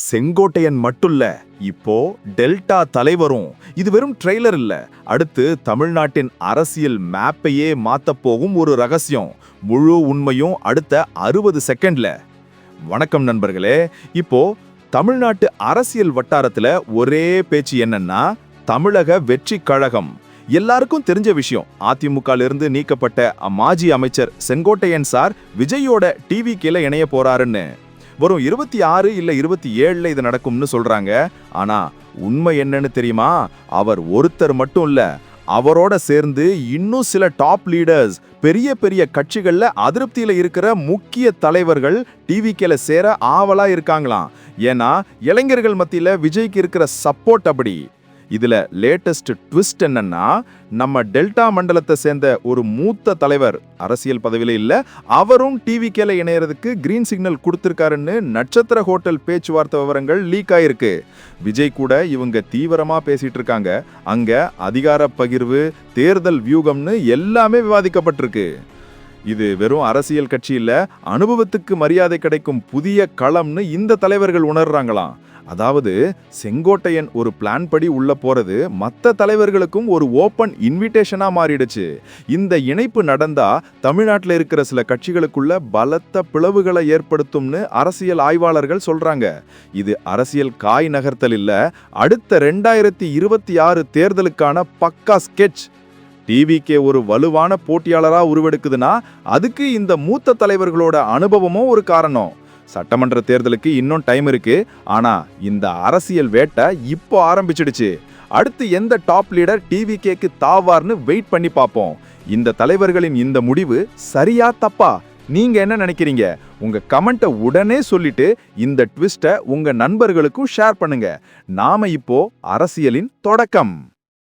செங்கோட்டையன் மட்டுல்ல இப்போ டெல்டா தலைவரும். இது வெறும் ட்ரெய்லர் இல்ல. அடுத்து தமிழ்நாட்டின் அரசியல் மேப்பையே மாத்த போகும் ஒரு ரகசியம். முழு உண்மையும் அடுத்த அறுபது செகண்ட்ல வணக்கம் நண்பர்களே. இப்போ தமிழ்நாட்டு அரசியல் வட்டாரத்துல ஒரே பேச்சு என்னன்னா தமிழக வெற்றி கழகம். எல்லாருக்கும் தெரிஞ்ச விஷயம். அதிமுகல இருந்து நீக்கப்பட்ட மாஜி அமைச்சர் செங்கோட்டையன் சார் விஜயோட டிவி கீழே இணைய போறாருன்னு. வரும் இருபத்தி ஆறு இல்லை இருபத்தி ஏழில் இது நடக்கும்னு சொல்கிறாங்க ஆனால் உண்மை என்னன்னு தெரியுமா? அவர் ஒருத்தர் மட்டும் இல்லை அவரோட சேர்ந்து இன்னும் சில டாப் லீடர்ஸ் பெரிய பெரிய கட்சிகளில் அதிருப்தியில் இருக்கிற முக்கிய தலைவர்கள் டிவிக்கேல சேர ஆவலாக இருக்காங்களாம். ஏன்னா இளைஞர்கள் மத்தியில் விஜய்க்கு இருக்கிற சப்போர்ட் அப்படி. இதுல லேட்டஸ்ட் ட்விஸ்ட் என்னன்னா நம்ம டெல்டா மண்டலத்தை சேர்ந்த ஒரு மூத்த தலைவர் அரசியல் பதவியில இல்ல அவரும் டிவி கேல இணையறதுக்கு கிரீன் சிக்னல் கொடுத்திருக்காருன்னு நட்சத்திர ஹோட்டல் பேச்சுவார்த்தை விவரங்கள் லீக் ஆயிருக்கு. விஜய் கூட இவங்க தீவிரமா பேசிட்டு இருக்காங்க. அங்க அதிகார பகிர்வு தேர்தல் வியூகம்னு எல்லாமே விவாதிக்கப்பட்டிருக்கு. இது வெறும் அரசியல் கட்சியில் அனுபவத்துக்கு மரியாதை கிடைக்கும் புதிய களம்னு இந்த தலைவர்கள் உணர்றாங்களாம். அதாவது செங்கோட்டையன் ஒரு பிளான் படி உள்ள போறது மற்ற தலைவர்களுக்கும் ஒரு ஓப்பன் இன்விடேஷனா மாறிடுச்சு. இந்த இணைப்பு நடந்தா தமிழ்நாட்டில் இருக்கிற சில கட்சிகளுக்குள்ள பலத்த பிளவுகளை ஏற்படுத்தும்னு அரசியல் ஆய்வாளர்கள் சொல்றாங்க. இது அரசியல் காய் நகர்த்தல் இல்ல அடுத்த ரெண்டாயிரத்தி இருபத்தி ஆறு தேர்தலுக்கான பக்கா ஸ்கெட்ச் டிவிக்கே ஒரு வலுவான போட்டியாளராக உருவெடுக்குதுன்னா அதுக்கு இந்த மூத்த தலைவர்களோட அனுபவமும் ஒரு காரணம். சட்டமன்ற தேர்தலுக்கு இன்னும் டைம் இருக்கு. ஆனா இந்த அரசியல் வேட்டை இப்போ ஆரம்பிச்சிடுச்சு. அடுத்து எந்த டாப் லீடர் டிவி கேக்கு தாவார்னு வெயிட் பண்ணி பார்ப்போம். இந்த தலைவர்களின் இந்த முடிவு சரியா தப்பா? நீங்க என்ன நினைக்கிறீங்க? உங்க கமெண்ட்டை உடனே சொல்லிட்டு இந்த ட்விஸ்ட்டை உங்க நண்பர்களுக்கும் ஷேர் பண்ணுங்க. நாம இப்போ அரசியலின் தொடக்கம்.